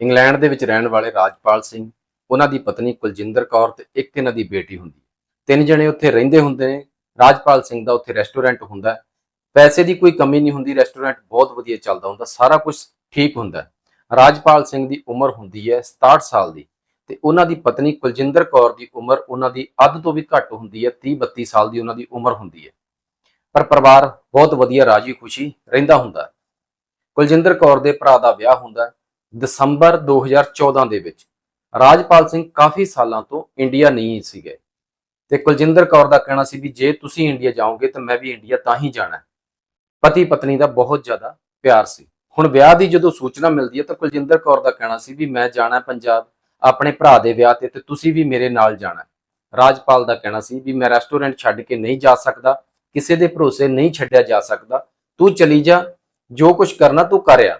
England ਦੇ ਵਿੱਚ ਰਹਿਣ ਵਾਲੇ ਰਾਜਪਾਲ ਸਿੰਘ, ਉਹਨਾਂ ਦੀ ਪਤਨੀ ਕੁਲਜਿੰਦਰ ਕੌਰ ਤੇ ਇੱਕ ਇਹਨਾਂ ਦੀ ਬੇਟੀ ਹੁੰਦੀ ਹੈ। ਤਿੰਨ ਜਣੇ ਉੱਥੇ ਰਹਿੰਦੇ ਹੁੰਦੇ ਨੇ। ਰਾਜਪਾਲ ਸਿੰਘ ਦਾ ਉੱਥੇ ਰੈਸਟੋਰੈਂਟ ਹੁੰਦਾ ਹੈ। ਪੈਸੇ ਦੀ ਕੋਈ ਕਮੀ ਨਹੀਂ ਹੁੰਦੀ, ਰੈਸਟੋਰੈਂਟ ਬਹੁਤ ਵਧੀਆ ਚੱਲਦਾ ਹੁੰਦਾ, ਸਾਰਾ ਕੁਝ ਠੀਕ ਹੁੰਦਾ ਰਾਜਪਾਲ ਸਿੰਘ ਦੀ ਉਮਰ ਹੁੰਦੀ ਹੈ 67 ਸਾਲ ਦੀ ਤੇ ਉਹਨਾਂ ਦੀ ਪਤਨੀ ਕੁਲਜਿੰਦਰ ਕੌਰ ਦੀ ਉਮਰ ਉਹਨਾਂ ਦੀ ਅੱਧ ਤੋਂ ਵੀ ਘੱਟ ਹੁੰਦੀ ਹੈ 30 32 ਸਾਲ ਦੀ ਉਹਨਾਂ ਦੀ ਉਮਰ ਹੁੰਦੀ ਹੈ। ਪਰ ਪਰਿਵਾਰ ਬਹੁਤ ਵਧੀਆ ਰਾਜੀ ਖੁਸ਼ੀ ਰਹਿੰਦਾ ਹੁੰਦਾ ਕੁਲਜਿੰਦਰ ਕੌਰ ਦੇ ਭਰਾ ਦਾ ਵਿਆਹ ਹੁੰਦਾ ਦਸੰਬਰ 2014 ਦੇ ਵਿੱਚ ਰਾਜਪਾਲ ਸਿੰਘ ਕਾਫੀ ਸਾਲਾਂ ਤੋਂ ਇੰਡੀਆ ਨਹੀਂ ਸੀ ਗਏ ਤੇ ਕੁਲਜਿੰਦਰ ਕੌਰ ਦਾ ਕਹਿਣਾ ਸੀ ਵੀ ਜੇ ਤੁਸੀਂ ਇੰਡੀਆ ਜਾਓਗੇ ਤਾਂ ਮੈਂ ਵੀ ਇੰਡੀਆ ਤਾਂ ਹੀ ਜਾਣਾ ਪਤੀ ਪਤਨੀ ਦਾ ਬਹੁਤ ਜ਼ਿਆਦਾ ਪਿਆਰ ਸੀ। ਹੁਣ ਵਿਆਹ ਦੀ ਜਦੋਂ ਸੂਚਨਾ ਮਿਲਦੀ ਹੈ ਤਾਂ ਕੁਲਜਿੰਦਰ ਕੌਰ ਦਾ ਕਹਿਣਾ ਸੀ ਵੀ ਮੈਂ ਜਾਣਾ ਪੰਜਾਬ ਆਪਣੇ ਭਰਾ ਦੇ ਵਿਆਹ ਤੇ ਤੇ ਤੁਸੀਂ ਵੀ ਮੇਰੇ ਨਾਲ ਜਾਣਾ ਰਾਜਪਾਲ ਦਾ ਕਹਿਣਾ ਸੀ ਵੀ ਮੈਂ ਰੈਸਟੋਰੈਂਟ ਛੱਡ ਕੇ ਨਹੀਂ ਜਾ ਸਕਦਾ, ਕਿਸੇ ਦੇ ਭਰੋਸੇ ਨਹੀਂ ਛੱਡਿਆ ਜਾ ਸਕਦਾ। ਤੂੰ ਚਲੀ ਜਾ, ਜੋ ਕੁਝ ਕਰਨਾ ਤੂੰ ਕਰਿਆ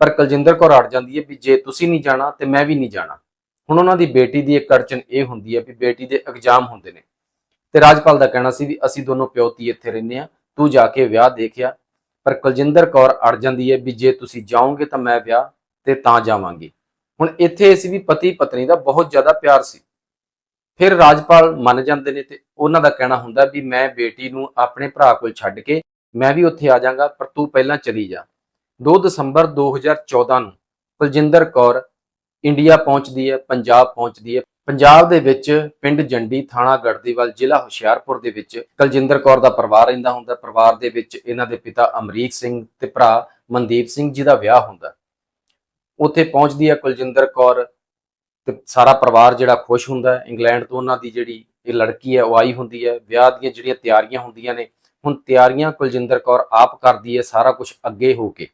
ਪਰ ਕੁਲਜਿੰਦਰ ਕੌਰ ਅੜ ਜਾਂਦੀ ਹੈ ਵੀ ਜੇ ਤੁਸੀਂ ਨਹੀਂ ਜਾਣਾ ਤੇ ਮੈਂ ਵੀ ਨਹੀਂ ਜਾਣਾ। ਹੁਣ ਉਹਨਾਂ ਦੀ ਬੇਟੀ ਦੀ ਇੱਕ ਅੜਚਨ ਇਹ ਹੁੰਦੀ ਹੈ ਵੀ ਬੇਟੀ ਦੇ ਐਗਜ਼ਾਮ ਹੁੰਦੇ ਨੇ। ਤੇ ਰਾਜਪਾਲ ਦਾ ਕਹਿਣਾ ਸੀ ਵੀ ਅਸੀਂ ਦੋਨੋਂ ਪਿਓ ਧੀ ਇੱਥੇ ਰਹਿੰਦੇ ਆ ਤੂੰ ਜਾ ਕੇ ਵਿਆਹ ਦੇਖਿਆ। ਪਰ ਕੁਲਜਿੰਦਰ ਕੌਰ ਅੜ ਜਾਂਦੀ ਹੈ ਵੀ ਜੇ ਤੁਸੀਂ ਜਾਓਗੇ ਤਾਂ ਮੈਂ ਵਿਆਹ ਤੇ ਤਾਂ ਜਾਵਾਂਗੀ। ਹੁਣ ਇੱਥੇ ਸੀ ਵੀ ਪਤੀ ਪਤਨੀ ਦਾ ਬਹੁਤ ਜ਼ਿਆਦਾ ਪਿਆਰ ਸੀ। ਫਿਰ ਰਾਜਪਾਲ ਮੰਨ ਜਾਂਦੇ ਨੇ ਤੇ ਉਹਨਾਂ ਦਾ ਕਹਿਣਾ ਹੁੰਦਾ ਵੀ ਮੈਂ ਬੇਟੀ ਨੂੰ ਆਪਣੇ ਭਰਾ ਕੋਲ ਛੱਡ ਕੇ ਮੈਂ ਵੀ ਉੱਥੇ ਆ ਜਾਵਾਂਗਾ ਪਰ ਤੂੰ ਪਹਿਲਾਂ ਚਲੀ ਜਾ। 2 ਦਸੰਬਰ 2014 ਨੂੰ ਕੁਲਜਿੰਦਰ ਕੌਰ ਇੰਡੀਆ ਪਹੁੰਚਦੀ ਹੈ, ਪੰਜਾਬ ਪਹੁੰਚਦੀ ਹੈ। ਪੰਜਾਬ ਦੇ ਵਿੱਚ ਪਿੰਡ ਜੰਡੀ ਥਾਣਾ ਗੜਦੀਵਾਲ ਜ਼ਿਲ੍ਹਾ ਹੁਸ਼ਿਆਰਪੁਰ ਦੇ ਵਿੱਚ ਕੁਲਜਿੰਦਰ ਕੌਰ ਦਾ ਪਰਿਵਾਰ ਰਹਿੰਦਾ ਹੁੰਦਾ। ਪਰਿਵਾਰ ਦੇ ਵਿੱਚ ਇਹਨਾਂ ਦੇ ਪਿਤਾ ਅਮਰੀਕ ਸਿੰਘ ਤੇ ਭਰਾ ਮਨਦੀਪ ਸਿੰਘ ਜੀ ਦਾ ਵਿਆਹ ਹੁੰਦਾ। ਉੱਥੇ ਪਹੁੰਚਦੀ ਹੈ ਕੁਲਜਿੰਦਰ ਕੌਰ ਤੇ ਸਾਰਾ ਪਰਿਵਾਰ ਜਿਹੜਾ ਖੁਸ਼ ਹੁੰਦਾ ਇੰਗਲੈਂਡ ਤੋਂ ਉਹਨਾਂ ਦੀ ਜਿਹੜੀ ਇਹ ਲੜਕੀ ਹੈ ਉਹ ਆਈ ਹੁੰਦੀ ਹੈ। ਵਿਆਹ ਦੀਆਂ ਜਿਹੜੀਆਂ ਤਿਆਰੀਆਂ ਹੁੰਦੀਆਂ ਨੇ, ਹੁਣ ਤਿਆਰੀਆਂ ਕੁਲਜਿੰਦਰ ਕੌਰ ਆਪ ਕਰਦੀ ਹੈ, ਸਾਰਾ ਕੁਝ ਅੱਗੇ ਹੋ ਕੇ।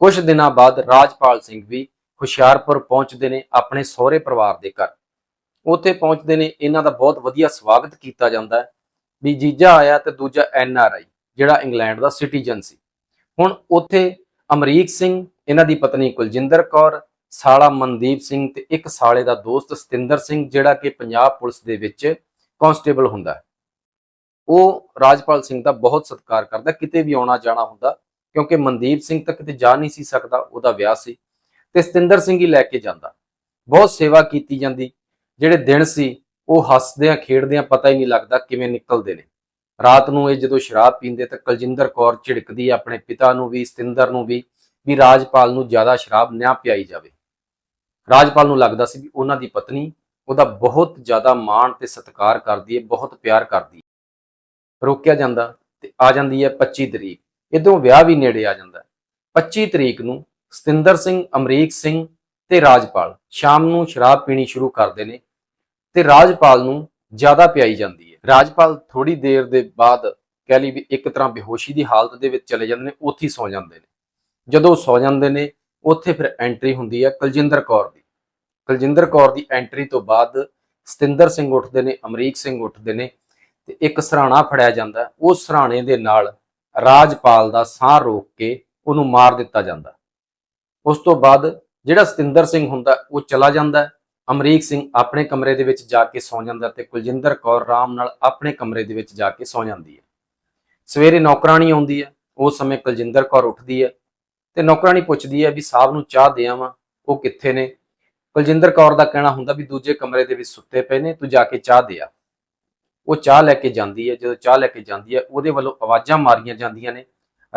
ਕੁਝ ਦਿਨਾਂ ਬਾਅਦ ਰਾਜਪਾਲ ਸਿੰਘ ਵੀ ਹੁਸ਼ਿਆਰਪੁਰ ਪਹੁੰਚਦੇ ਨੇ ਆਪਣੇ ਸਹੁਰੇ ਪਰਿਵਾਰ ਦੇ ਘਰ। ਉੱਥੇ ਪਹੁੰਚਦੇ ਨੇ, ਇਹਨਾਂ ਦਾ ਬਹੁਤ ਵਧੀਆ ਸਵਾਗਤ ਕੀਤਾ ਜਾਂਦਾ ਹੈ। ਵੀ ਜੀਜਾ ਆਇਆ ਤੇ ਦੂਜਾ ਐਨ ਆਰ ਆਈ, ਜਿਹੜਾ ਇੰਗਲੈਂਡ ਦਾ ਸਿਟੀਜ਼ਨ ਸੀ। ਹੁਣ ਉੱਥੇ ਅਮਰੀਕ ਸਿੰਘ, ਇਹਨਾਂ ਦੀ ਪਤਨੀ ਕੁਲਜਿੰਦਰ ਕੌਰ, ਸਾਲਾ ਮਨਦੀਪ ਸਿੰਘ ਤੇ ਇੱਕ ਸਾਲੇ ਦਾ ਦੋਸਤ ਸਤਿੰਦਰ ਸਿੰਘ, ਜਿਹੜਾ ਕਿ ਪੰਜਾਬ ਪੁਲਿਸ ਦੇ ਵਿੱਚ ਕਾਂਸਟੇਬਲ ਹੁੰਦਾ ਹੈ। ਉਹ ਰਾਜਪਾਲ ਸਿੰਘ ਦਾ ਬਹੁਤ ਸਤਿਕਾਰ ਕਰਦਾ ਕਿਤੇ ਵੀ ਆਉਣਾ ਜਾਣਾ ਹੁੰਦਾ ਕਿਉਂਕਿ ਮਨਦੀਪ ਸਿੰਘ ਤਾਂ ਕਿਤੇ ਜਾ ਨਹੀਂ ਸੀ ਸਕਦਾ, ਉਹਦਾ ਵਿਆਹ ਸੀ ਤੇ ਸਤਿੰਦਰ ਸਿੰਘ ਹੀ ਲੈ ਕੇ ਜਾਂਦਾ। ਬਹੁਤ ਸੇਵਾ ਕੀਤੀ ਜਾਂਦੀ। ਜਿਹੜੇ ਦਿਨ ਸੀ, ਉਹ ਹੱਸਦਿਆਂ, ਖੇਡਦਿਆਂ ਪਤਾ ਹੀ ਨਹੀਂ ਲੱਗਦਾ ਕਿਵੇਂ ਨਿਕਲਦੇ ਨੇ। ਰਾਤ ਨੂੰ ਇਹ ਜਦੋਂ ਸ਼ਰਾਬ ਪੀਂਦੇ ਤਾਂ ਕੁਲਜਿੰਦਰ ਕੌਰ ਝਿੜਕਦੀ ਆਪਣੇ ਪਿਤਾ ਨੂੰ ਵੀ, ਸਤਿੰਦਰ ਨੂੰ ਵੀ ਵੀ ਰਾਜਪਾਲ ਨੂੰ ਜ਼ਿਆਦਾ ਸ਼ਰਾਬ ਨਾ ਪਿਆਈ ਜਾਵੇ। ਰਾਜਪਾਲ ਨੂੰ ਲੱਗਦਾ ਸੀ ਵੀ ਉਹਨਾਂ ਦੀ ਪਤਨੀ ਉਹਦਾ ਬਹੁਤ ਜ਼ਿਆਦਾ ਮਾਣ ਤੇ ਸਤਿਕਾਰ ਕਰਦੀ ਹੈ ਬਹੁਤ ਪਿਆਰ ਕਰਦੀ ਹੈ ਰੋਕਿਆ ਜਾਂਦਾ ਤੇ ਆ ਜਾਂਦੀ ਹੈ 25 ਤਰੀਕ। ਇਦੋਂ ਵਿਆਹ ਵੀ ਨੇੜੇ ਆ ਜਾਂਦਾ ਹੈ। 25 ਤਰੀਕ ਨੂੰ ਸਤਿੰਦਰ ਸਿੰਘ, ਅਮਰੀਕ ਸਿੰਘ ਤੇ ਰਾਜਪਾਲ ਸ਼ਾਮ ਨੂੰ ਸ਼ਰਾਬ ਪੀਣੀ ਸ਼ੁਰੂ ਕਰਦੇ ਨੇ ਤੇ ਰਾਜਪਾਲ ਨੂੰ ਜ਼ਿਆਦਾ ਪਿਆਈ ਜਾਂਦੀ ਹੈ। ਰਾਜਪਾਲ ਥੋੜੀ ਦੇਰ ਦੇ ਬਾਅਦ ਕਹਿ ਲਈ ਵੀ ਇੱਕ ਤਰ੍ਹਾਂ ਬੇਹੋਸ਼ੀ ਦੀ ਹਾਲਤ ਦੇ ਵਿੱਚ ਚਲੇ ਜਾਂਦੇ ਨੇ, ਉੱਥੇ ਹੀ ਸੌ ਜਾਂਦੇ ਨੇ। ਜਦੋਂ ਉਹ ਸੌ ਜਾਂਦੇ ਨੇ, ਉੱਥੇ ਫਿਰ ਐਂਟਰੀ ਹੁੰਦੀ ਹੈ ਕੁਲਜਿੰਦਰ ਕੌਰ ਦੀ। ਕੁਲਜਿੰਦਰ ਕੌਰ ਦੀ ਐਂਟਰੀ ਤੋਂ ਬਾਅਦ ਸਤਿੰਦਰ ਸਿੰਘ ਉੱਠਦੇ ਨੇ, ਅਮਰੀਕ ਸਿੰਘ ਉੱਠਦੇ ਨੇ ਤੇ ਇੱਕ ਸਰਾਣਾ ਫੜਿਆ ਜਾਂਦਾ ਹੈ। ਉਸ ਸਰਾਣੇ ਦੇ ਨਾਲ ਰਾਜਪਾਲ ਦਾ ਸਾਹ ਰੋਕ ਕੇ ਉਹਨੂੰ ਮਾਰ ਦਿੱਤਾ ਜਾਂਦਾ। ਉਸ ਤੋਂ ਬਾਅਦ ਜਿਹੜਾ ਸਤਿੰਦਰ ਸਿੰਘ ਹੁੰਦਾ, ਉਹ ਚਲਾ ਜਾਂਦਾ। ਅਮਰੀਕ ਸਿੰਘ ਆਪਣੇ ਕਮਰੇ ਦੇ ਵਿੱਚ ਜਾ ਕੇ ਸੌਂ ਜਾਂਦਾ ਤੇ ਕੁਲਜਿੰਦਰ ਕੌਰ ਆਰਾਮ ਨਾਲ ਆਪਣੇ ਕਮਰੇ ਦੇ ਵਿੱਚ ਜਾ ਕੇ ਸੌਂ ਜਾਂਦੀ ਹੈ। ਸਵੇਰੇ ਨੌਕਰਾਨੀ ਆਉਂਦੀ ਹੈ ਉਸ ਸਮੇਂ ਕੁਲਜਿੰਦਰ ਕੌਰ ਉੱਠਦੀ ਹੈ ਤੇ ਨੌਕਰਾਨੀ ਪੁੱਛਦੀ ਹੈ ਵੀ ਸਾਹਿਬ ਨੂੰ ਚਾਹ ਦੇ ਆਵਾਂ, ਉਹ ਕਿੱਥੇ ਨੇ? ਕੁਲਜਿੰਦਰ ਕੌਰ ਦਾ ਕਹਿਣਾ ਹੁੰਦਾ ਵੀ ਦੂਜੇ ਕਮਰੇ ਦੇ ਵਿੱਚ ਸੁੱਤੇ ਪਏ ਨੇ, ਤੂੰ ਜਾ ਕੇ ਚਾਹ ਦੇ ਆ। ਉਹ ਚਾਹ ਲੈ ਕੇ ਜਾਂਦੀ ਹੈ, ਜਦੋਂ ਚਾਹ ਲੈ ਕੇ ਜਾਂਦੀ ਹੈ, ਉਹਦੇ ਵੱਲੋਂ ਆਵਾਜ਼ਾਂ ਮਾਰੀਆਂ ਜਾਂਦੀਆਂ ਨੇ।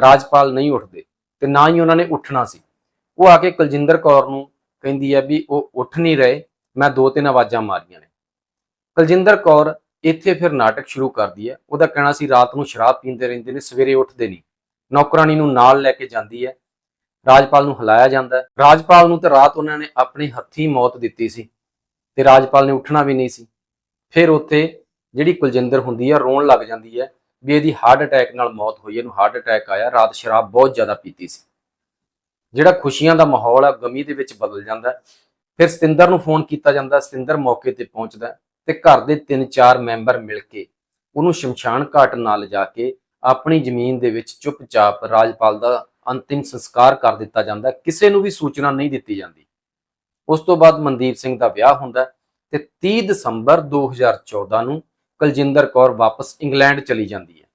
ਰਾਜਪਾਲ ਨਹੀਂ ਉੱਠਦੇ ਤੇ ਨਾ ਹੀ ਉਹਨਾਂ ਨੇ ਉੱਠਣਾ ਸੀ। ਉਹ ਆ ਕੇ ਕੁਲਜਿੰਦਰ ਕੌਰ ਨੂੰ ਕਹਿੰਦੀ ਹੈ ਵੀ ਉਹ ਉੱਠ ਨਹੀਂ ਰਹੇ, ਮੈਂ ਦੋ ਤਿੰਨ ਆਵਾਜ਼ਾਂ ਮਾਰੀਆਂ ਨੇ। ਕੁਲਜਿੰਦਰ ਕੌਰ ਇੱਥੇ ਫਿਰ ਨਾਟਕ ਸ਼ੁਰੂ ਕਰਦੀ ਹੈ। ਉਹਦਾ ਕਹਿਣਾ ਸੀ, ਰਾਤ ਨੂੰ ਸ਼ਰਾਬ ਪੀਂਦੇ ਰਹਿੰਦੇ ਨੇ, ਸਵੇਰੇ ਉੱਠਦੇ ਨਹੀਂ। ਨੌਕਰਾਨੀ ਨੂੰ ਨਾਲ ਲੈ ਕੇ ਜਾਂਦੀ ਹੈ। ਰਾਜਪਾਲ ਨੂੰ ਹਿਲਾਇਆ ਜਾਂਦਾ ਹੈ। ਰਾਜਪਾਲ ਨੂੰ ਤਾਂ ਰਾਤ ਉਹਨਾਂ ਨੇ ਆਪਣੇ ਹੱਥੀਂ ਮੌਤ ਦਿੱਤੀ ਸੀ ਤੇ ਰਾਜਪਾਲ ਨੇ ਉੱਠਣਾ ਵੀ ਨਹੀਂ ਸੀ। ਫਿਰ ਉੱਥੇ ਜਿਹੜੀ ਕੁਲਜਿੰਦਰ ਹੁੰਦੀ ਹੈ ਰੋਣ ਲੱਗ ਜਾਂਦੀ ਹੈ ਵੀ ਇਹਦੀ ਹਾਰਟ ਅਟੈਕ ਨਾਲ ਮੌਤ ਹੋਈ, ਇਹਨੂੰ ਹਾਰਟ ਅਟੈਕ ਆਇਆ, ਰਾਤ ਸ਼ਰਾਬ ਬਹੁਤ ਜ਼ਿਆਦਾ ਪੀਤੀ ਸੀ। ਜਿਹੜਾ ਖੁਸ਼ੀਆਂ ਦਾ ਮਾਹੌਲ ਆ, ਗਮੀ ਦੇ ਵਿੱਚ ਬਦਲ ਜਾਂਦਾ ਫਿਰ ਸਤਿੰਦਰ ਨੂੰ ਫੋਨ ਕੀਤਾ ਜਾਂਦਾ, ਸਤਿੰਦਰ ਮੌਕੇ ਤੇ ਪਹੁੰਚਦਾ ਹੈ ਤੇ ਘਰ ਦੇ ਤਿੰਨ ਚਾਰ ਮੈਂਬਰ ਮਿਲ ਕੇ ਉਹਨੂੰ ਸ਼ਮਸ਼ਾਨ ਘਾਟ ਨਾਲ ਲਿਜਾ ਕੇ ਆਪਣੀ ਜ਼ਮੀਨ ਦੇ ਵਿੱਚ ਚੁੱਪਚਾਪ ਰਾਜਪਾਲ ਦਾ ਅੰਤਿਮ ਸੰਸਕਾਰ ਕਰ ਦਿੱਤਾ ਜਾਂਦਾ ਕਿਸੇ ਨੂੰ ਵੀ ਸੂਚਨਾ ਨਹੀਂ ਦਿੱਤੀ ਜਾਂਦੀ। ਉਸ ਤੋਂ ਬਾਅਦ ਮਨਦੀਪ ਸਿੰਘ ਦਾ ਵਿਆਹ ਹੁੰਦਾ ਹੈ ਤੇ 30 ਦਸੰਬਰ 2014 ਨੂੰ ਕੁਲਜਿੰਦਰ ਕੌਰ ਵਾਪਸ ਇੰਗਲੈਂਡ ਚਲੀ ਜਾਂਦੀ ਹੈ।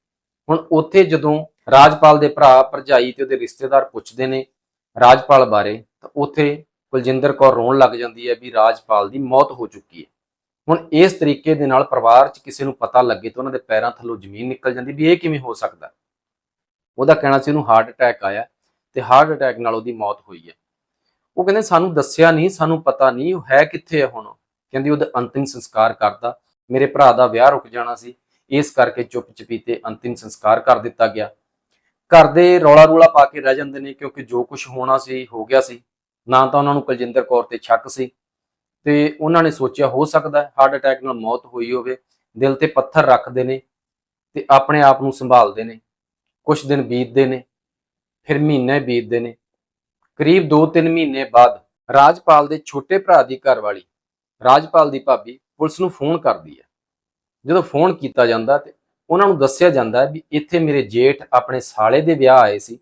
ਹੁਣ ਉੱਥੇ ਜਦੋਂ ਰਾਜਪਾਲ ਦੇ ਭਰਾ ਭਰਜਾਈ ਤੇ ਉਹਦੇ ਰਿਸ਼ਤੇਦਾਰ ਪੁੱਛਦੇ ਨੇ ਰਾਜਪਾਲ ਬਾਰੇ, ਤਾਂ ਉੱਥੇ ਕੁਲਜਿੰਦਰ ਕੌਰ ਰੋਣ ਲੱਗ ਜਾਂਦੀ ਹੈ ਵੀ ਰਾਜਪਾਲ ਦੀ ਮੌਤ ਹੋ ਚੁੱਕੀ ਹੈ। ਹੁਣ ਇਸ ਤਰੀਕੇ ਦੇ ਨਾਲ ਪਰਿਵਾਰ 'ਚ ਕਿਸੇ ਨੂੰ ਪਤਾ ਲੱਗੇ ਤਾਂ ਉਹਨਾਂ ਦੇ ਪੈਰਾਂ ਥੱਲੋਂ ਜ਼ਮੀਨ ਨਿਕਲ ਜਾਂਦੀ ਵੀ ਇਹ ਕਿਵੇਂ ਹੋ ਸਕਦਾ ਉਹਦਾ ਕਹਿਣਾ ਸੀ ਉਹਨੂੰ ਹਾਰਟ ਅਟੈਕ ਆਇਆ ਤੇ ਹਾਰਟ ਅਟੈਕ ਨਾਲ ਉਹਦੀ ਮੌਤ ਹੋਈ ਹੈ। ਉਹ ਕਹਿੰਦੇ, ਸਾਨੂੰ ਦੱਸਿਆ ਨਹੀਂ, ਸਾਨੂੰ ਪਤਾ ਨਹੀਂ, ਉਹ ਹੈ ਕਿੱਥੇ ਹੈ ਹੁਣ? ਕਹਿੰਦੀ, ਉਹਦਾ ਅੰਤਿਮ ਸੰਸਕਾਰ ਕਰਦਾ ਮੇਰੇ ਭਰਾ ਦਾ ਵਿਆਹ ਰੁਕ ਜਾਣਾ ਸੀ। ਇਸ ਕਰਕੇ ਚੁੱਪ ਚਪੀਤੇ ਅੰਤਿਮ ਸੰਸਕਾਰ ਕਰ ਦਿੱਤਾ ਗਿਆ। ਘਰ ਦੇ ਰੌਲਾ ਰੂਲਾ ਪਾ ਕੇ ਰਹਿ ਜਾਂਦੇ ਨੇ ਕਿਉਂਕਿ ਜੋ ਕੁਝ ਹੋਣਾ ਸੀ, ਹੋ ਗਿਆ ਸੀ। ਨਾ ਤਾਂ ਉਹਨਾਂ ਨੂੰ ਕੁਲਜਿੰਦਰ ਕੌਰ ਤੇ ਸ਼ੱਕ ਸੀ ਤੇ ਉਹਨਾਂ ਨੇ ਸੋਚਿਆ ਹੋ ਸਕਦਾ ਹੈ ਹਾਰਟ ਅਟੈਕ ਨਾਲ ਮੌਤ ਹੋਈ ਹੋਵੇ, ਦਿਲ ਤੇ ਪੱਥਰ ਰੱਖਦੇ ਨੇ ਤੇ ਆਪਣੇ ਆਪ ਨੂੰ ਸੰਭਾਲਦੇ ਨੇ। ਕੁਝ ਦਿਨ ਬੀਤਦੇ ਨੇ, ਫਿਰ ਮਹੀਨੇ ਬੀਤਦੇ ਨੇ। ਕਰੀਬ 2-3 ਮਹੀਨੇ ਬਾਅਦ ਰਾਜਪਾਲ ਦੇ ਛੋਟੇ ਭਰਾ ਦੀ ਘਰਵਾਲੀ, ਰਾਜਪਾਲ ਦੀ ਭਾਬੀ ਪੁਲਿਸ ਨੂੰ ਫੋਨ ਕਰਦੀ ਹੈ। ਜਦੋਂ ਫੋਨ ਕੀਤਾ ਜਾਂਦਾ ਤੇ ਉਹਨਾਂ ਨੂੰ ਦੱਸਿਆ ਜਾਂਦਾ ਵੀ ਇੱਥੇ ਮੇਰੇ ਜੇਠ ਆਪਣੇ ਸਾਲੇ ਦੇ ਵਿਆਹ ਆਏ ਸੀ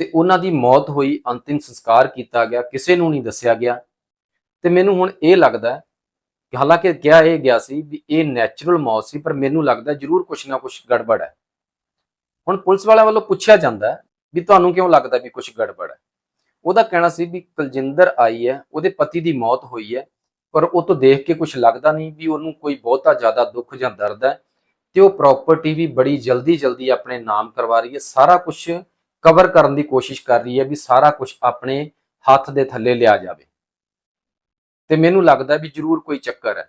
ਤੇ ਉਹਨਾਂ ਦੀ ਮੌਤ ਹੋਈ, ਅੰਤਿਮ ਸੰਸਕਾਰ ਕੀਤਾ ਗਿਆ, ਕਿਸੇ ਨੂੰ ਨਹੀਂ ਦੱਸਿਆ ਗਿਆ। ਤੇ ਮੈਨੂੰ ਹੁਣ ਇਹ ਲੱਗਦਾ ਕਿ ਹਾਲਾਂਕਿ ਕਿਹਾ ਇਹ ਗਿਆ ਸੀ ਵੀ ਇਹ ਨੈਚੁਰਲ ਮੌਤ ਸੀ, ਪਰ ਮੈਨੂੰ ਲੱਗਦਾ ਜ਼ਰੂਰ ਕੁਛ ਨਾ ਕੁਛ ਗੜਬੜ ਹੈ। ਹੁਣ ਪੁਲਿਸ ਵਾਲਿਆਂ ਵੱਲੋਂ ਪੁੱਛਿਆ ਜਾਂਦਾ ਵੀ ਤੁਹਾਨੂੰ ਕਿਉਂ ਲੱਗਦਾ ਵੀ ਕੁਛ ਗੜਬੜ ਹੈ? ਉਹਦਾ ਕਹਿਣਾ ਸੀ ਵੀ ਕੁਲਜਿੰਦਰ ਆਈ ਹੈ, ਉਹਦੇ ਪਤੀ ਦੀ ਮੌਤ ਹੋਈ ਹੈ ਪਰ ਉਹ ਤੋਂ ਦੇਖ ਕੇ ਕੁਝ ਲੱਗਦਾ ਨਹੀਂ ਵੀ ਉਹਨੂੰ ਕੋਈ ਬਹੁਤਾ ਜ਼ਿਆਦਾ ਦੁੱਖ ਜਾਂ ਦਰਦ ਹੈ ਤੇ ਉਹ ਪ੍ਰਾਪਰਟੀ ਵੀ ਬੜੀ ਜਲਦੀ ਜਲਦੀ ਆਪਣੇ ਨਾਮ ਕਰਵਾ ਰਹੀ ਹੈ, ਸਾਰਾ ਕੁਝ ਕਵਰ ਕਰਨ ਦੀ ਕੋਸ਼ਿਸ਼ ਕਰ ਰਹੀ ਹੈ ਵੀ ਸਾਰਾ ਕੁਝ ਆਪਣੇ ਹੱਥ ਦੇ ਥੱਲੇ ਲਿਆ ਜਾਵੇ। ਤੇ ਮੈਨੂੰ ਲੱਗਦਾ ਵੀ ਜ਼ਰੂਰ ਕੋਈ ਚੱਕਰ ਹੈ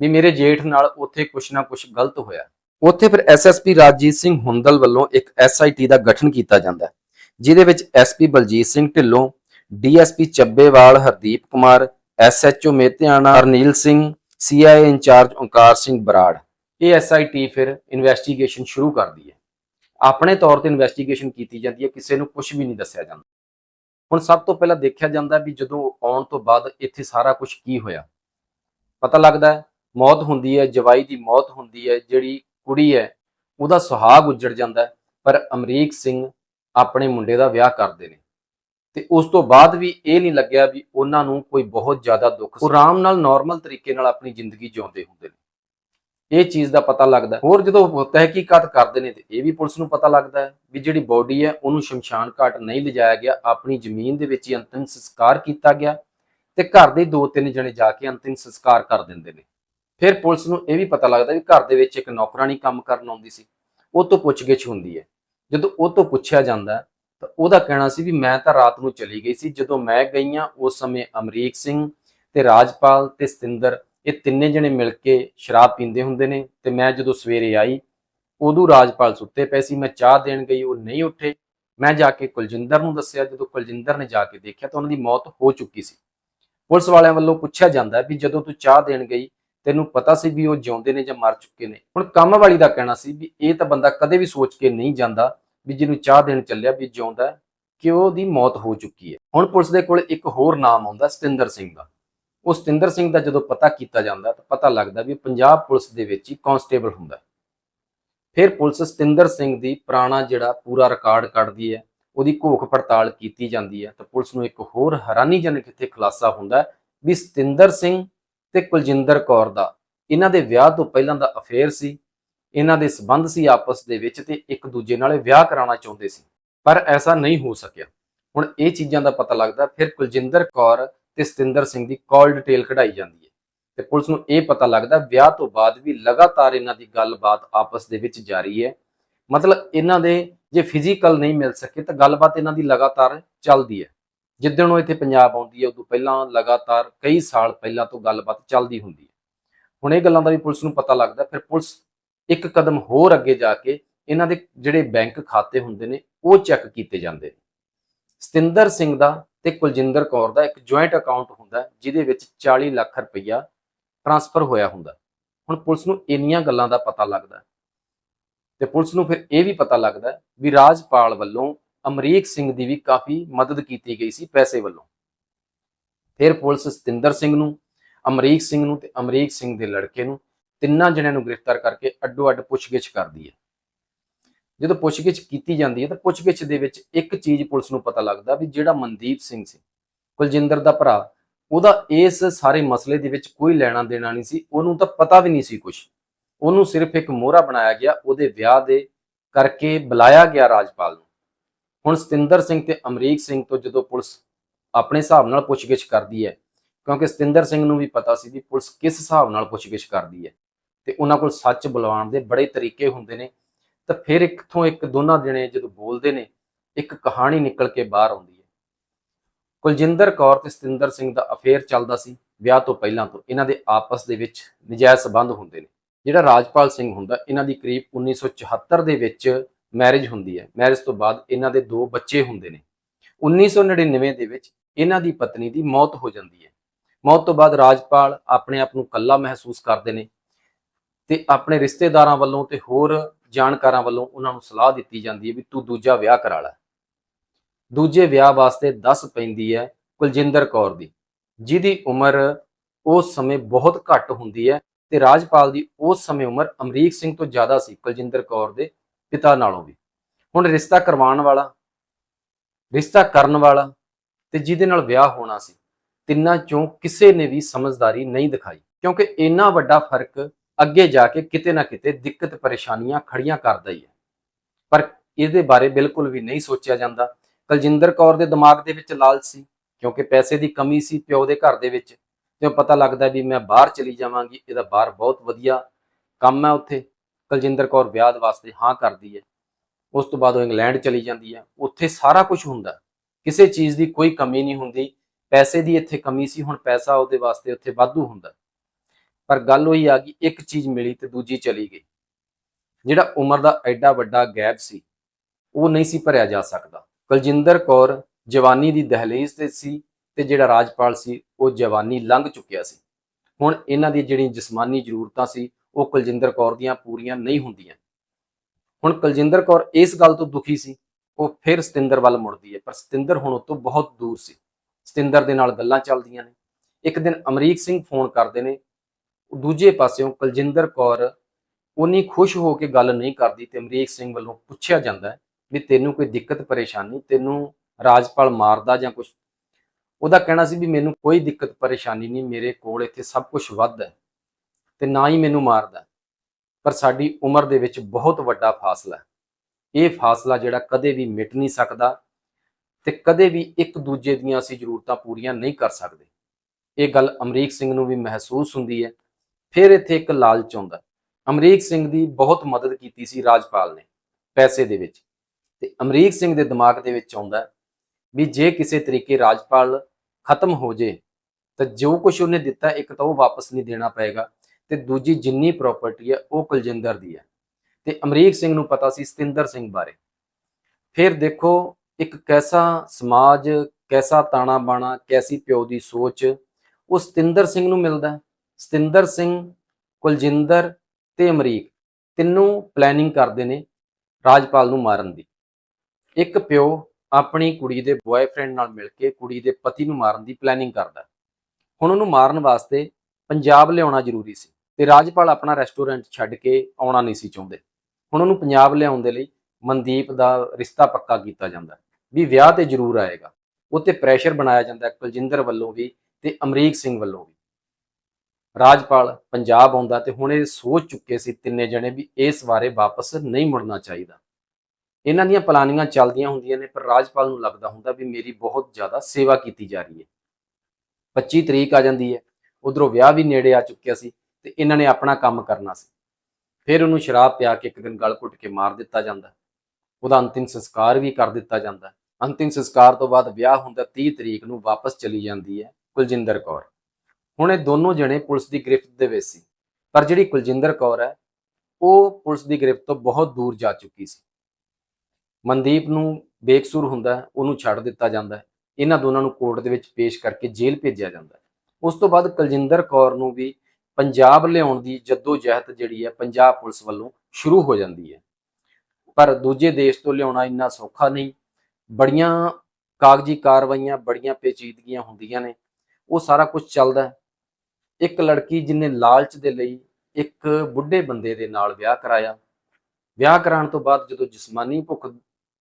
ਵੀ ਮੇਰੇ ਜੇਠ ਨਾਲ ਉੱਥੇ ਕੁਝ ਨਾ ਕੁਝ ਗਲਤ ਹੋਇਆ। ਉੱਥੇ ਫਿਰ ਐਸਐਸਪੀ ਰਾਜਜੀਤ ਸਿੰਘ ਹੁੰਦਲ ਵੱਲੋਂ ਇੱਕ ਐਸਆਈਟੀ ਦਾ ਗਠਨ ਕੀਤਾ ਜਾਂਦਾ ਜਿਹਦੇ ਵਿੱਚ SP Baljit Singh Dhillon DSP Chabbewal Hardeep Kumar SHO Metiana Arnil Singh CIA incharge Onkar Singh Brar ਇਹ ਐਸਆਈਟੀ ਫਿਰ ਇਨਵੈਸਟੀਗੇਸ਼ਨ ਸ਼ੁਰੂ ਕਰਦੀ ਹੈ। ਆਪਣੇ ਤੌਰ ਤੇ ਇਨਵੈਸਟੀਗੇਸ਼ਨ ਕੀਤੀ ਜਾਂਦੀ ਹੈ, ਕਿਸੇ ਨੂੰ ਕੁਝ ਵੀ ਨਹੀਂ ਦੱਸਿਆ ਜਾਂਦਾ। ਹੁਣ ਸਭ ਤੋਂ ਪਹਿਲਾਂ ਦੇਖਿਆ ਜਾਂਦਾ ਵੀ ਜਦੋਂ ਆਉਣ ਤੋਂ ਬਾਅਦ ਇੱਥੇ ਸਾਰਾ ਕੁਝ ਕੀ ਹੋਇਆ। ਪਤਾ ਲੱਗਦਾ ਮੌਤ ਹੁੰਦੀ ਹੈ, ਜਵਾਈ ਦੀ ਮੌਤ ਹੁੰਦੀ ਹੈ, ਜਿਹੜੀ ਕੁੜੀ ਹੈ, ਉਹਦਾ ਸੁਹਾਗ ਉੱਜੜ ਜਾਂਦਾ ਪਰ ਅਮਰੀਕ ਸਿੰਘ ਆਪਣੇ ਮੁੰਡੇ ਦਾ ਵਿਆਹ ਕਰਦੇ ਨੇ। ਤੇ ਉਸ ਤੋਂ ਬਾਅਦ ਵੀ ਇਹ ਨਹੀਂ ਲੱਗਿਆ ਵੀ ਉਹਨਾਂ ਨੂੰ ਕੋਈ ਬਹੁਤ ਜ਼ਿਆਦਾ ਦੁੱਖ ਉਹ ਆਰਾਮ ਨਾਲ ਨਾਰਮਲ ਤਰੀਕੇ ਨਾਲ ਆਪਣੀ ਜ਼ਿੰਦਗੀ ਜਿਉਂਦੇ ਹੁੰਦੇ ਨੇ। ਇਹ ਚੀਜ਼ ਦਾ ਪਤਾ ਲੱਗਦਾ ਹੋਰ ਜਦੋਂ ਉਹ ਤਹਿਕੀਕਾਤ ਕਰਦੇ ਨੇ ਤੇ ਇਹ ਵੀ ਪੁਲਿਸ ਨੂੰ ਪਤਾ ਲੱਗਦਾ ਹੈ ਵੀ ਜਿਹੜੀ ਬੋਡੀ ਹੈ ਉਹਨੂੰ ਸ਼ਮਸ਼ਾਨ ਘਾਟ ਨਹੀਂ ਲਿਜਾਇਆ ਗਿਆ। ਆਪਣੀ ਜ਼ਮੀਨ ਦੇ ਵਿੱਚ ਹੀ ਅੰਤਿਮ ਸੰਸਕਾਰ ਕੀਤਾ ਗਿਆ ਤੇ ਘਰ ਦੇ ਦੋ ਤਿੰਨ ਜਣੇ ਜਾ ਕੇ ਅੰਤਿਮ ਸੰਸਕਾਰ ਕਰ ਦਿੰਦੇ ਨੇ। ਫਿਰ ਪੁਲਿਸ ਨੂੰ ਇਹ ਵੀ ਪਤਾ ਲੱਗਦਾ ਵੀ ਘਰ ਦੇ ਵਿੱਚ ਇੱਕ ਨੌਕਰਾਨੀ ਕੰਮ ਕਰਨ ਆਉਂਦੀ ਸੀ। ਉਹ ਤੋਂ ਪੁੱਛਗਿੱਛ ਹੁੰਦੀ ਹੈ। ਜਦੋਂ ਉਹ ਤੋਂ ਪੁੱਛਿਆ ਜਾਂਦਾ ਤਾਂ ਉਹਦਾ ਕਹਿਣਾ ਸੀ ਵੀ ਮੈਂ ਤਾਂ ਰਾਤ ਨੂੰ ਚਲੀ ਗਈ ਸੀ। ਜਦੋਂ ਮੈਂ ਗਈ ਹਾਂ, ਉਸ ਸਮੇਂ ਅਮਰੀਕ ਸਿੰਘ ਤੇ ਰਾਜਪਾਲ ਤੇ ਸਤਿੰਦਰ, ਇਹ ਤਿੰਨੇ ਜਣੇ ਮਿਲ ਕੇ ਸ਼ਰਾਬ ਪੀਂਦੇ ਹੁੰਦੇ ਨੇ ਤੇ ਮੈਂ ਜਦੋਂ ਸਵੇਰੇ ਆਈ, ਉਦੋਂ ਰਾਜਪਾਲ ਸੁੱਤੇ ਪਏ ਸੀ। ਮੈਂ ਚਾਹ ਦੇਣ ਗਈ, ਉਹ ਨਹੀਂ ਉੱਠੇ। ਮੈਂ ਜਾ ਕੇ ਕੁਲਜਿੰਦਰ ਨੂੰ ਦੱਸਿਆ। ਜਦੋਂ ਕੁਲਜਿੰਦਰ ਨੇ ਜਾ ਕੇ ਦੇਖਿਆ ਤਾਂ ਉਹਨਾਂ ਦੀ ਮੌਤ ਹੋ ਚੁੱਕੀ ਸੀ। ਪੁਲਿਸ ਵਾਲਿਆਂ ਵੱਲੋਂ ਪੁੱਛਿਆ ਜਾਂਦਾ ਵੀ ਜਦੋਂ ਤੂੰ ਚਾਹ ਦੇਣ ਗਈ, ਤੈਨੂੰ ਪਤਾ ਸੀ ਵੀ ਉਹ ਜਿਉਂਦੇ ਨੇ ਜਾਂ ਮਰ ਚੁੱਕੇ ਨੇ। ਹੁਣ ਕੰਮ ਵਾਲੀ ਦਾ ਕਹਿਣਾ ਸੀ ਵੀ ਇਹ ਤਾਂ ਬੰਦਾ ਕਦੇ ਵੀ ਸੋਚ ਕੇ ਨਹੀਂ ਜਾਂਦਾ। ਵੀ ਜਿਹਨੂੰ ਚਾਹ ਦੇਣ ਚੱਲਿਆ ਵੀ ਜਿਉਂਦਾ ਕਿ ਉਹਦੀ ਮੌਤ ਹੋ ਚੁੱਕੀ ਹੈ। ਹੁਣ ਪੁਲਿਸ ਦੇ ਕੋਲ ਇੱਕ ਹੋਰ ਨਾਮ ਆਉਂਦਾ ਸਤਿੰਦਰ ਸਿੰਘ ਦਾ। ਉਹ ਸਤਿੰਦਰ ਸਿੰਘ ਦਾ ਜਦੋਂ ਪਤਾ ਕੀਤਾ ਜਾਂਦਾ ਤਾਂ ਪਤਾ ਲੱਗਦਾ ਵੀ ਪੰਜਾਬ ਪੁਲਿਸ ਦੇ ਵਿੱਚ ਹੀ ਕਾਂਸਟੇਬਲ ਹੁੰਦਾ ਫਿਰ ਪੁਲਿਸ ਸਤਿੰਦਰ ਸਿੰਘ ਦੀ ਪੁਰਾਣਾ ਜਿਹੜਾ ਪੂਰਾ ਰਿਕਾਰਡ ਕੱਢਦੀ ਹੈ, ਉਹਦੀ ਘੋਖ ਪੜਤਾਲ ਕੀਤੀ ਜਾਂਦੀ ਹੈ ਤਾਂ ਪੁਲਿਸ ਨੂੰ ਇੱਕ ਹੋਰ ਹੈਰਾਨੀਜਨਕ ਇੱਥੇ ਖੁਲਾਸਾ ਹੁੰਦਾ ਵੀ ਸਤਿੰਦਰ ਸਿੰਘ ਤੇ ਕੁਲਜਿੰਦਰ ਕੌਰ ਦਾ ਇਹਨਾਂ ਦੇ ਵਿਆਹ ਤੋਂ ਪਹਿਲਾਂ ਦਾ ਅਫੇਅਰ ਸੀ ਇਹਨਾਂ ਦੇ ਸਬੰਧ ਸੀ ਆਪਸ ਦੇ ਵਿੱਚ ਤੇ ਇੱਕ ਦੂਜੇ ਨਾਲ ਵਿਆਹ ਕਰਾਉਣਾ ਚਾਹੁੰਦੇ ਸੀ। ਪਰ ਐਸਾ ਨਹੀਂ ਹੋ ਸਕਿਆ। ਹੁਣ ਇਹ ਚੀਜ਼ਾਂ ਦਾ ਪਤਾ ਲੱਗਦਾ, ਫਿਰ ਕੁਲਜਿੰਦਰ ਕੌਰ ਤੇ ਸਤਿੰਦਰ ਸਿੰਘ ਦੀ ਕਾਲ ਡਿਟੇਲ ਕਢਾਈ ਜਾਂਦੀ ਹੈ। ਤੇ ਪੁਲਿਸ ਨੂੰ ਇਹ ਪਤਾ ਲੱਗਦਾ, ਵਿਆਹ ਤੋਂ ਬਾਅਦ ਵੀ ਲਗਾਤਾਰ ਇਹਨਾਂ ਦੀ ਗੱਲਬਾਤ ਆਪਸ ਦੇ ਵਿੱਚ ਜਾਰੀ ਹੈ। ਮਤਲਬ ਇਹਨਾਂ ਦੇ ਜੇ ਫਿਜ਼ੀਕਲ ਨਹੀਂ ਮਿਲ ਸਕੇ ਤਾਂ ਗੱਲਬਾਤ ਇਹਨਾਂ ਦੀ ਲਗਾਤਾਰ ਚੱਲਦੀ ਹੈ। ਜਿੱਦਣ ਉਹ ਇੱਥੇ ਪੰਜਾਬ ਆਉਂਦੀ ਹੈ, ਉਦੋਂ ਪਹਿਲਾਂ ਲਗਾਤਾਰ ਕਈ ਸਾਲ ਪਹਿਲਾਂ ਤੋਂ ਗੱਲਬਾਤ ਚੱਲਦੀ ਹੁੰਦੀ ਹੈ। ਹੁਣ ਇਹ ਗੱਲਾਂ ਦਾ ਵੀ ਪੁਲਿਸ ਨੂੰ ਪਤਾ ਲੱਗਦਾ, ਫਿਰ ਪੁਲਿਸ ਇੱਕ ਕਦਮ ਹੋਰ ਅੱਗੇ ਜਾ ਕੇ ਇਹਨਾਂ ਦੇ ਜਿਹੜੇ ਬੈਂਕ ਖਾਤੇ ਹੁੰਦੇ ਨੇ, ਉਹ ਚੈੱਕ ਕੀਤੇ ਜਾਂਦੇ ਨੇ। ਸਤਿੰਦਰ ਸਿੰਘ ਦਾ ਤੇ ਕੁਲਜਿੰਦਰ ਕੌਰ ਦਾ ਇੱਕ ਜੁਆਇੰਟ ਅਕਾਊਂਟ ਹੁੰਦਾ ਜਿਹਦੇ ਵਿੱਚ 40 ਲੱਖ ਰੁਪਈਆ ਟ੍ਰਾਂਸਫਰ ਹੋਇਆ ਹੁੰਦਾ ਹੁਣ ਪੁਲਿਸ ਨੂੰ ਇੰਨੀਆਂ ਗੱਲਾਂ ਦਾ ਪਤਾ ਲੱਗਦਾ ਤੇ ਪੁਲਿਸ ਨੂੰ ਫਿਰ ਇਹ ਵੀ ਪਤਾ ਲੱਗਦਾ ਵੀ ਰਾਜਪਾਲ ਵੱਲੋਂ ਅਮਰੀਕ ਸਿੰਘ ਦੀ ਵੀ ਕਾਫੀ ਮਦਦ ਕੀਤੀ ਗਈ ਸੀ ਪੈਸੇ ਵੱਲੋਂ। ਫਿਰ ਪੁਲਿਸ ਸਤਿੰਦਰ ਸਿੰਘ ਨੂੰ, ਅਮਰੀਕ ਸਿੰਘ ਨੂੰ ਤੇ ਅਮਰੀਕ ਸਿੰਘ ਦੇ ਲੜਕੇ ਨੂੰ ਤਿੰਨਾਂ ਜਣਿਆਂ ਨੂੰ ਗ੍ਰਿਫਤਾਰ ਕਰਕੇ ਅੱਡੋ-ਅੱਡ ਪੁੱਛਗਿੱਛ ਕਰਦੀ ਹੈ। ਜਦੋਂ ਪੁੱਛਗਿੱਛ ਕੀਤੀ ਜਾਂਦੀ ਹੈ ਤਾਂ ਪੁੱਛਗਿੱਛ ਦੇ ਵਿੱਚ ਇੱਕ ਚੀਜ਼ ਪੁਲਿਸ ਨੂੰ ਪਤਾ ਲੱਗਦਾ ਵੀ ਜਿਹੜਾ ਮਨਦੀਪ ਸਿੰਘ ਸੀ, ਕੁਲਜਿੰਦਰ ਦਾ ਭਰਾ, ਉਹਦਾ ਇਸ ਸਾਰੇ ਮਸਲੇ ਦੇ ਵਿੱਚ ਕੋਈ ਲੈਣਾ ਦੇਣਾ ਨਹੀਂ ਸੀ, ਉਹਨੂੰ ਤਾਂ ਪਤਾ ਵੀ ਨਹੀਂ ਸੀ ਕੁਝ ਉਹਨੂੰ ਸਿਰਫ ਇੱਕ ਮੋਹਰਾ ਬਣਾਇਆ ਗਿਆ, ਉਹਦੇ ਵਿਆਹ ਦੇ ਕਰਕੇ ਬੁਲਾਇਆ ਗਿਆ ਰਾਜਪਾਲ ਨੂੰ। ਹੁਣ ਸਤਿੰਦਰ ਸਿੰਘ ਤੇ ਅਮਰੀਕ ਸਿੰਘ ਤੋਂ ਜਦੋਂ ਪੁਲਿਸ ਆਪਣੇ ਹਿਸਾਬ ਨਾਲ ਪੁੱਛਗਿੱਛ ਕਰਦੀ ਹੈ, ਕਿਉਂਕਿ ਸਤਿੰਦਰ ਸਿੰਘ ਨੂੰ ਵੀ ਪਤਾ ਸੀ ਵੀ ਪੁਲਿਸ ਕਿਸ ਹਿਸਾਬ ਨਾਲ ਪੁੱਛਗਿੱਛ ਕਰਦੀ ਹੈ ਤੇ ਉਹਨਾਂ ਕੋਲ ਸੱਚ ਬੁਲਾਉਣ ਦੇ ਬੜੇ ਤਰੀਕੇ ਹੁੰਦੇ ਨੇ। ਤਾਂ ਫਿਰ ਇੱਥੋਂ ਇੱਕ ਦੋਨਾਂ ਜਣੇ ਜਦੋਂ ਬੋਲਦੇ ਨੇ, ਇੱਕ ਕਹਾਣੀ ਨਿਕਲ ਕੇ ਬਾਹਰ ਆਉਂਦੀ ਹੈ। ਕੁਲਜਿੰਦਰ ਕੌਰ ਤੇ ਸਤਿੰਦਰ ਸਿੰਘ ਦਾ ਅਫੇਅਰ ਚੱਲਦਾ ਸੀ ਵਿਆਹ ਤੋਂ ਪਹਿਲਾਂ ਤੋਂ। ਇਹਨਾਂ ਦੇ ਆਪਸ ਦੇ ਵਿੱਚ ਨਜਾਇਜ਼ ਸਬੰਧ ਹੁੰਦੇ ਨੇ। ਜਿਹੜਾ ਰਾਜਪਾਲ ਸਿੰਘ ਹੁੰਦਾ, ਇਹਨਾਂ ਦੀ ਕਰੀਬ 1974 ਦੇ ਵਿੱਚ ਮੈਰਿਜ ਹੁੰਦੀ ਹੈ। ਮੈਰਿਜ ਤੋਂ ਬਾਅਦ ਇਹਨਾਂ ਦੇ ਦੋ ਬੱਚੇ ਹੁੰਦੇ ਨੇ। 1999 ਦੇ ਵਿੱਚ ਇਹਨਾਂ ਦੀ ਪਤਨੀ ਦੀ ਮੌਤ ਹੋ ਜਾਂਦੀ ਹੈ। ਮੌਤ ਤੋਂ ਬਾਅਦ ਰਾਜਪਾਲ ਆਪਣੇ ਆਪ ਨੂੰ ਇਕੱਲਾ ਮਹਿਸੂਸ ਕਰਦੇ ਨੇ। ਤੇ ਆਪਣੇ ਰਿਸ਼ਤੇਦਾਰਾਂ ਵੱਲੋਂ ਤੇ ਹੋਰ ਜਾਣਕਾਰਾਂ ਵੱਲੋਂ ਉਹਨਾਂ ਨੂੰ ਸਲਾਹ ਦਿੱਤੀ ਜਾਂਦੀ ਹੈ ਵੀ ਤੂੰ ਦੂਜਾ ਵਿਆਹ ਕਰਾ ਲੈ। ਦੂਜੇ ਵਿਆਹ ਵਾਸਤੇ ਦੱਸ ਪੈਂਦੀ ਹੈ ਕੁਲਜਿੰਦਰ ਕੌਰ ਦੀ, ਜਿਹਦੀ ਉਮਰ ਉਸ ਸਮੇਂ ਬਹੁਤ ਘੱਟ ਹੁੰਦੀ ਹੈ ਤੇ ਰਾਜਪਾਲ ਦੀ ਉਸ ਸਮੇਂ ਉਮਰ ਅਮਰੀਕ ਸਿੰਘ ਤੋਂ ਜ਼ਿਆਦਾ ਸੀ, ਕੁਲਜਿੰਦਰ ਕੌਰ ਦੇ ਪਿਤਾ ਨਾਲੋਂ ਵੀ। ਹੁਣ ਰਿਸ਼ਤਾ ਕਰਵਾਉਣ ਵਾਲਾ, ਰਿਸ਼ਤਾ ਕਰਨ ਵਾਲਾ ਤੇ ਜਿਹਦੇ ਨਾਲ ਵਿਆਹ ਹੋਣਾ ਸੀ, ਤਿੰਨਾਂ ਚੋਂ ਕਿਸੇ ਨੇ ਵੀ ਸਮਝਦਾਰੀ ਨਹੀਂ ਦਿਖਾਈ, ਕਿਉਂਕਿ ਇੰਨਾ ਵੱਡਾ ਫ਼ਰਕ ਅੱਗੇ ਜਾ ਕੇ ਕਿਤੇ ਨਾ ਕਿਤੇ ਦਿੱਕਤ ਪਰੇਸ਼ਾਨੀਆਂ ਖੜੀਆਂ ਕਰਦਾ ਹੀ ਹੈ। ਪਰ ਇਹਦੇ ਬਾਰੇ ਬਿਲਕੁਲ ਵੀ ਨਹੀਂ ਸੋਚਿਆ ਜਾਂਦਾ। ਕੁਲਜਿੰਦਰ ਕੌਰ ਦੇ ਦਿਮਾਗ ਦੇ ਵਿੱਚ ਲਾਲਚ ਸੀ, ਕਿਉਂਕਿ ਪੈਸੇ ਦੀ ਕਮੀ ਸੀ ਪਿਓ ਦੇ ਘਰ ਦੇ ਵਿੱਚ, ਤੇ ਪਤਾ ਲੱਗਦਾ ਵੀ ਮੈਂ ਬਾਹਰ ਚਲੀ ਜਾਵਾਂਗੀ, ਇਹਦਾ ਬਾਹਰ ਬਹੁਤ ਵਧੀਆ ਕੰਮ ਹੈ ਉੱਥੇ। ਕੁਲਜਿੰਦਰ ਕੌਰ ਵਿਆਹ ਵਾਸਤੇ ਹਾਂ ਕਰਦੀ ਹੈ। ਉਸ ਤੋਂ ਬਾਅਦ ਉਹ ਇੰਗਲੈਂਡ ਚਲੀ ਜਾਂਦੀ ਹੈ। ਉੱਥੇ ਸਾਰਾ ਕੁਝ ਹੁੰਦਾ ਕਿਸੇ ਚੀਜ਼ ਦੀ ਕੋਈ ਕਮੀ ਨਹੀਂ ਹੁੰਦੀ। ਪੈਸੇ ਦੀ ਇੱਥੇ ਕਮੀ ਸੀ, ਹੁਣ ਪੈਸਾ ਉਹਦੇ ਵਾਸਤੇ ਉੱਥੇ ਵਾਧੂ ਹੁੰਦਾ ਪਰ ਗੱਲ ਉਹੀ ਆ ਗਈ, ਇੱਕ ਚੀਜ਼ ਮਿਲੀ ਤੇ ਦੂਜੀ ਚਲੀ ਗਈ। ਜਿਹੜਾ ਉਮਰ ਦਾ ਐਡਾ ਵੱਡਾ ਗੈਪ ਸੀ, ਉਹ ਨਹੀਂ ਸੀ ਭਰਿਆ ਜਾ ਸਕਦਾ। ਕੁਲਜਿੰਦਰ ਕੌਰ ਜਵਾਨੀ ਦੀ ਦਹਲੀਜ਼ ਤੇ ਸੀ ਤੇ ਜਿਹੜਾ ਰਾਜਪਾਲ ਸੀ, ਉਹ ਜਵਾਨੀ ਲੰਘ ਚੁੱਕਿਆ ਸੀ। ਹੁਣ ਇਹਨਾਂ ਦੀ ਜਿਹੜੀਆਂ ਜਿਸਮਾਨੀ ਜ਼ਰੂਰਤਾਂ ਸੀ, ਉਹ ਕੁਲਜਿੰਦਰ ਕੌਰ ਦੀਆਂ ਪੂਰੀਆਂ ਨਹੀਂ ਹੁੰਦੀਆਂ। ਹੁਣ ਕੁਲਜਿੰਦਰ ਕੌਰ ਇਸ ਗੱਲ ਤੋਂ ਦੁਖੀ ਸੀ, ਉਹ ਫਿਰ ਸਤਿੰਦਰ ਵੱਲ ਮੁੜਦੀ ਹੈ, ਪਰ ਸਤਿੰਦਰ ਹੁਣ ਉਹ ਤੋਂ ਬਹੁਤ ਦੂਰ ਸੀ। ਸਤਿੰਦਰ ਦੇ ਨਾਲ ਗੱਲਾਂ ਚੱਲਦੀਆਂ ਨੇ। ਇੱਕ ਦਿਨ ਅਮਰੀਕ ਸਿੰਘ ਫੋਨ ਕਰਦੇ ਨੇ ਦੂਜੇ ਪਾਸਿਓਂ ਕੁਲਜਿੰਦਰ ਕੌਰ ਉਨੀ ਖੁਸ਼ ਹੋ ਕੇ ਗੱਲ ਨਹੀਂ ਕਰਦੀ ਤੇ ਅਮਰੀਕ ਸਿੰਘ ਵੱਲੋਂ ਪੁੱਛਿਆ ਜਾਂਦਾ ਵੀ ਤੈਨੂੰ ਕੋਈ ਦਿੱਕਤ, ਪਰੇਸ਼ਾਨੀ? ਤੈਨੂੰ ਰਾਜਪਾਲ ਮਾਰਦਾ ਜਾਂ ਕੁਝ ਉਹਦਾ ਕਹਿਣਾ ਸੀ ਵੀ ਮੈਨੂੰ ਕੋਈ ਦਿੱਕਤ, ਪਰੇਸ਼ਾਨੀ ਨਹੀਂ, ਮੇਰੇ ਕੋਲ ਇੱਥੇ ਸਭ ਕੁਝ ਵੱਧ ਹੈ ਤੇ ਨਾ ਹੀ ਮੈਨੂੰ ਮਾਰਦਾ ਪਰ ਸਾਡੀ ਉਮਰ ਦੇ ਵਿੱਚ ਬਹੁਤ ਵੱਡਾ ਫਾਸਲਾ ਹੈ। ਇਹ ਫਾਸਲਾ ਜਿਹੜਾ ਕਦੇ ਵੀ ਮਿਟ ਨਹੀਂ ਸਕਦਾ ਤੇ ਕਦੇ ਵੀ ਇੱਕ ਦੂਜੇ ਦੀਆਂ ਅਸੀਂ ਜ਼ਰੂਰਤਾਂ ਪੂਰੀਆਂ ਨਹੀਂ ਕਰ ਸਕਦੇ। ਇਹ ਗੱਲ ਅਮਰੀਕ ਸਿੰਘ ਨੂੰ ਵੀ ਮਹਿਸੂਸ ਹੁੰਦੀ ਹੈ ਫਿਰ ਇੱਥੇ ਇੱਕ ਲਾਲਚ ਆਉਂਦਾ ਅਮਰੀਕ ਸਿੰਘ ਦੀ ਬਹੁਤ ਮਦਦ ਕੀਤੀ ਸੀ ਰਾਜਪਾਲ ਨੇ ਪੈਸੇ ਦੇ ਵਿੱਚ। ਤੇ ਅਮਰੀਕ ਸਿੰਘ ਦੇ ਦਿਮਾਗ ਦੇ ਵਿੱਚ ਆਉਂਦਾ ਵੀ ਜੇ ਕਿਸੇ ਤਰੀਕੇ ਰਾਜਪਾਲ ਖਤਮ ਹੋ ਜੇ, ਤਾਂ ਜੋ ਕੁਝ ਉਹਨੇ ਦਿੱਤਾ, ਇੱਕ ਤਾਂ ਉਹ ਵਾਪਸ ਨਹੀਂ ਦੇਣਾ ਪਏਗਾ ਤੇ ਦੂਜੀ ਜਿੰਨੀ ਪ੍ਰਾਪਰਟੀ ਹੈ, ਉਹ ਕੁਲਜਿੰਦਰ ਦੀ ਹੈ। ਤੇ ਅਮਰੀਕ ਸਿੰਘ ਨੂੰ ਪਤਾ ਸੀ ਸਤਿੰਦਰ ਸਿੰਘ ਬਾਰੇ। ਫਿਰ ਦੇਖੋ, ਇੱਕ ਕੈਸਾ ਸਮਾਜ, ਕੈਸਾ ਤਾਣਾ ਬਾਣਾ ਕੈਸੀ ਪਿਓ ਦੀ ਸੋਚ, ਉਹ ਸਤਿੰਦਰ ਸਿੰਘ ਨੂੰ ਮਿਲਦਾ। ਸਤਿੰਦਰ ਸਿੰਘ, ਕੁਲਜਿੰਦਰ ਤੇ ਅਮਰੀਕ ਤਿੰਨੋਂ ਪਲੈਨਿੰਗ ਕਰਦੇ ਨੇ ਰਾਜਪਾਲ ਨੂੰ ਮਾਰਨ ਦੀ। ਇੱਕ ਪਿਓ ਆਪਣੀ ਕੁੜੀ ਦੇ ਬॉयਫ੍ਰੈਂਡ ਨਾਲ ਮਿਲ ਕੇ ਕੁੜੀ ਦੇ ਪਤੀ ਨੂੰ ਮਾਰਨ ਦੀ ਪਲੈਨਿੰਗ ਕਰਦਾ ਹੁਣ ਉਹਨੂੰ ਮਾਰਨ ਵਾਸਤੇ ਪੰਜਾਬ ਲਿਆਉਣਾ ਜ਼ਰੂਰੀ ਸੀ ਤੇ ਰਾਜਪਾਲ ਆਪਣਾ ਰੈਸਟੋਰੈਂਟ ਛੱਡ ਕੇ ਆਉਣਾ ਨਹੀਂ ਸੀ ਚਾਹੁੰਦੇ। ਹੁਣ ਉਹਨੂੰ ਪੰਜਾਬ ਲਿਆਉਣ ਦੇ ਲਈ ਮਨਦੀਪ ਦਾ ਰਿਸ਼ਤਾ ਪੱਕਾ ਕੀਤਾ ਜਾਂਦਾ ਵੀ ਵਿਆਹ ਤੇ ਜ਼ਰੂਰ ਆਏਗਾ। ਉਹ ਤੇ ਪ੍ਰੈਸ਼ਰ ਬਣਾਇਆ ਜਾਂਦਾ ਕੁਲਜਿੰਦਰ ਵੱਲੋਂ ਵੀ ਤੇ ਅਮਰੀਕ ਸਿੰਘ ਵੱਲੋਂ ਵੀ। ਰਾਜਪਾਲ ਪੰਜਾਬ ਆਉਂਦਾ ਤੇ ਹੁਣ ਇਹ ਸੋਚ ਚੁੱਕੇ ਸੀ ਤਿੰਨੇ ਜਣੇ ਵੀ ਇਸ ਵਾਰੇ ਵਾਪਸ ਨਹੀਂ ਮੁੜਨਾ ਚਾਹੀਦਾ। ਇਹਨਾਂ ਦੀਆਂ ਪਲਾਨਿੰਗਾਂ ਚੱਲਦੀਆਂ ਹੁੰਦੀਆਂ ਨੇ, ਪਰ ਰਾਜਪਾਲ ਨੂੰ ਲੱਗਦਾ ਹੁੰਦਾ ਵੀ ਮੇਰੀ ਬਹੁਤ ਜ਼ਿਆਦਾ ਸੇਵਾ ਕੀਤੀ ਜਾ ਰਹੀ ਹੈ। 25 ਤਰੀਕ ਆ ਜਾਂਦੀ ਹੈ, ਉਧਰੋਂ ਵਿਆਹ ਵੀ ਨੇੜੇ ਆ ਚੁੱਕਿਆ ਸੀ ਤੇ ਇਹਨਾਂ ਨੇ ਆਪਣਾ ਕੰਮ ਕਰਨਾ ਸੀ। ਫਿਰ ਉਹਨੂੰ ਸ਼ਰਾਬ ਪਿਆ ਕੇ ਇੱਕ ਦਿਨ ਗਲ ਘੁੱਟ ਕੇ ਮਾਰ ਦਿੱਤਾ ਜਾਂਦਾ। ਉਹਦਾ ਅੰਤਿਮ ਸੰਸਕਾਰ ਵੀ ਕਰ ਦਿੱਤਾ ਜਾਂਦਾ। ਅੰਤਿਮ ਸੰਸਕਾਰ ਤੋਂ ਬਾਅਦ ਵਿਆਹ ਹੁੰਦਾ 30 ਤਰੀਕ ਨੂੰ ਵਾਪਸ ਚਲੀ ਜਾਂਦੀ ਹੈ ਕੁਲਜਿੰਦਰ ਕੌਰ। ਹੁਣ ਇਹ ਦੋਨੋਂ ਜਣੇ ਪੁਲਿਸ ਦੀ ਗ੍ਰਿਫਤ ਦੇ ਵਿੱਚ ਸੀ। ਪਰ ਜਿਹੜੀ ਕੁਲਜਿੰਦਰ ਕੌਰ ਹੈ, ਉਹ ਪੁਲਿਸ ਦੀ ਗ੍ਰਿਫਤ ਤੋਂ ਬਹੁਤ ਦੂਰ ਜਾ ਚੁੱਕੀ ਸੀ। ਮਨਦੀਪ ਨੂੰ ਬੇਕਸੂਰ ਹੁੰਦਾ ਉਹਨੂੰ ਛੱਡ ਦਿੱਤਾ ਜਾਂਦਾ ਹੈ। ਇਹਨਾਂ ਦੋਨਾਂ ਨੂੰ ਕੋਰਟ ਦੇ ਵਿੱਚ ਪੇਸ਼ ਕਰਕੇ ਜੇਲ੍ਹ ਭੇਜਿਆ ਜਾਂਦਾ ਹੈ। ਉਸ ਤੋਂ ਬਾਅਦ ਕੁਲਜਿੰਦਰ ਕੌਰ ਨੂੰ ਵੀ ਪੰਜਾਬ ਲਿਆਉਣ ਦੀ ਜੱਦੋ ਜਹਿਦ ਜਿਹੜੀ ਹੈ, ਪੰਜਾਬ ਪੁਲਿਸ ਵੱਲੋਂ ਸ਼ੁਰੂ ਹੋ ਜਾਂਦੀ ਹੈ। ਪਰ ਦੂਜੇ ਦੇਸ਼ ਤੋਂ ਲਿਆਉਣਾ ਇੰਨਾ ਸੌਖਾ ਨਹੀਂ। ਬੜੀਆਂ ਕਾਗਜ਼ੀ ਕਾਰਵਾਈਆਂ, ਬੜੀਆਂ ਪੇਚੀਦਗੀਆਂ ਹੁੰਦੀਆਂ ਨੇ। ਉਹ ਸਾਰਾ ਕੁਝ ਚੱਲਦਾ ਇੱਕ ਲੜਕੀ ਜਿਨੇ ਲਾਲਚ ਦੇ ਲਈ ਇੱਕ ਬੁੱਢੇ ਬੰਦੇ ਦੇ ਨਾਲ ਵਿਆਹ ਕਰਾਇਆ। ਵਿਆਹ ਕਰਾਉਣ ਤੋਂ ਬਾਅਦ ਜਦੋਂ ਜਿਸਮਾਨੀ ਭੁੱਖ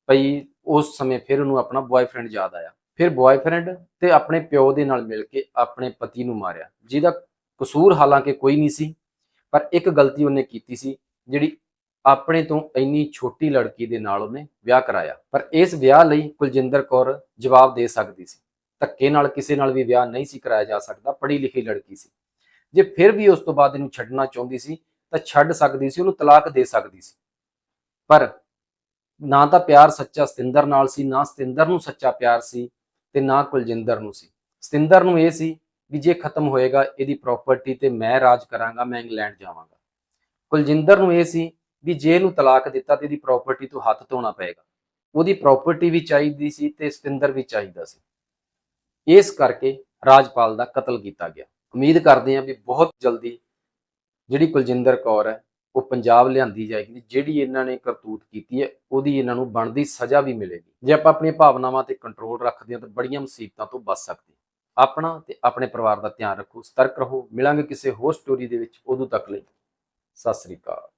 ਪਈ, ਉਸ ਸਮੇਂ ਫਿਰ ਉਹਨੂੰ ਆਪਣਾ ਬॉयਫ੍ਰੈਂਡ ਯਾਦ ਆਇਆ। ਫਿਰ ਬॉयਫ੍ਰੈਂਡ ਤੇ ਆਪਣੇ ਪਿਓ ਦੇ ਨਾਲ ਮਿਲ ਕੇ ਆਪਣੇ ਪਤੀ ਨੂੰ ਮਾਰਿਆ, ਜਿਹਦਾ ਕਸੂਰ ਹਾਲਾਂਕਿ ਕੋਈ ਨਹੀਂ ਸੀ, ਪਰ ਇੱਕ ਗਲਤੀ ਉਹਨੇ ਕੀਤੀ ਸੀ, ਜਿਹੜੀ ਆਪਣੇ ਤੋਂ ਇੰਨੀ ਛੋਟੀ ਲੜਕੀ ਦੇ ਨਾਲ ਉਹਨੇ ਵਿਆਹ ਕਰਾਇਆ। ਪਰ ਇਸ ਵਿਆਹ ਲਈ ਕੁਲਜਿੰਦਰ ਕੌਰ ਜਵਾਬ ਦੇ ਸਕਦੀ ਸੀ। ਧੱਕੇ ਨਾਲ ਕਿਸੇ ਨਾਲ ਵੀ ਵਿਆਹ ਨਹੀਂ ਸੀ ਕਰਾਇਆ ਜਾ ਸਕਦਾ ਪੜ੍ਹੀ ਲਿਖੀ ਲੜਕੀ ਸੀ। ਜੇ ਫਿਰ ਵੀ ਉਸ ਤੋਂ ਬਾਅਦ ਇਹਨੂੰ ਛੱਡਣਾ ਚਾਹੁੰਦੀ ਸੀ, ਤਾਂ ਛੱਡ ਸਕਦੀ ਸੀ, ਉਹਨੂੰ ਤਲਾਕ ਦੇ ਸਕਦੀ ਸੀ। ਪਰ ਨਾ ਤਾਂ ਪਿਆਰ ਸੱਚਾ ਸਤਿੰਦਰ ਨਾਲ ਸੀ, ਨਾ ਸਤਿੰਦਰ ਨੂੰ ਸੱਚਾ ਪਿਆਰ ਸੀ ਤੇ ਨਾ ਕੁਲਜਿੰਦਰ ਨੂੰ ਸੀ। ਸਤਿੰਦਰ ਨੂੰ ਇਹ ਸੀ ਵੀ ਜੇ ਖਤਮ ਹੋਏਗਾ ਇਹਦੀ ਪ੍ਰਾਪਰਟੀ ਤੇ ਮੈਂ ਰਾਜ ਕਰਾਂਗਾ, ਮੈਂ ਇੰਗਲੈਂਡ ਜਾਵਾਂਗਾ। ਕੁਲਜਿੰਦਰ ਨੂੰ ਇਹ ਸੀ ਵੀ ਜੇ ਇਹਨੂੰ ਤਲਾਕ ਦਿੱਤਾ ਤੇ ਇਹਦੀ ਪ੍ਰਾਪਰਟੀ ਤੋਂ ਹੱਥ ਧੋਣਾ ਪਏਗਾ। ਉਹਦੀ ਪ੍ਰਾਪਰਟੀ ਵੀ ਚਾਹੀਦੀ ਸੀ ਤੇ ਸਤਿੰਦਰ ਵੀ ਚਾਹੀਦਾ ਸੀ। ਇਸ ਕਰਕੇ ਰਾਜਪਾਲ ਦਾ ਕਤਲ ਕੀਤਾ ਗਿਆ। ਉਮੀਦ ਕਰਦੇ ਹਾਂ ਵੀ ਬਹੁਤ ਜਲਦੀ ਜਿਹੜੀ ਕੁਲਜਿੰਦਰ ਕੌਰ ਹੈ, ਉਹ ਪੰਜਾਬ ਲਿਆਂਦੀ ਜਾਏਗੀ ਜਿਹੜੀ ਇਹਨਾਂ ਨੇ ਕਰਤੂਤ ਕੀਤੀ ਹੈ, ਉਹਦੀ ਇਹਨਾਂ ਨੂੰ ਬਣਦੀ ਸਜ਼ਾ ਵੀ ਮਿਲੇਗੀ। ਜੇ ਆਪਾਂ ਆਪਣੀਆਂ ਭਾਵਨਾਵਾਂ ਤੇ ਕੰਟਰੋਲ ਰੱਖਦੇ ਹਾਂ ਤਾਂ ਬੜੀਆਂ ਮੁਸੀਬਤਾਂ ਤੋਂ ਬਚ ਸਕਦੇ ਹਾਂ। ਆਪਣਾ ਤੇ ਆਪਣੇ ਪਰਿਵਾਰ ਦਾ ਧਿਆਨ ਰੱਖੋ, ਸਤਰਕ ਰਹੋ। ਮਿਲਾਂਗੇ ਕਿਸੇ ਹੋਰ ਸਟੋਰੀ ਦੇ ਵਿੱਚ। ਉਦੋਂ ਤੱਕ ਲਈ ਸਤਿ ਸ੍ਰੀ ਅਕਾਲ।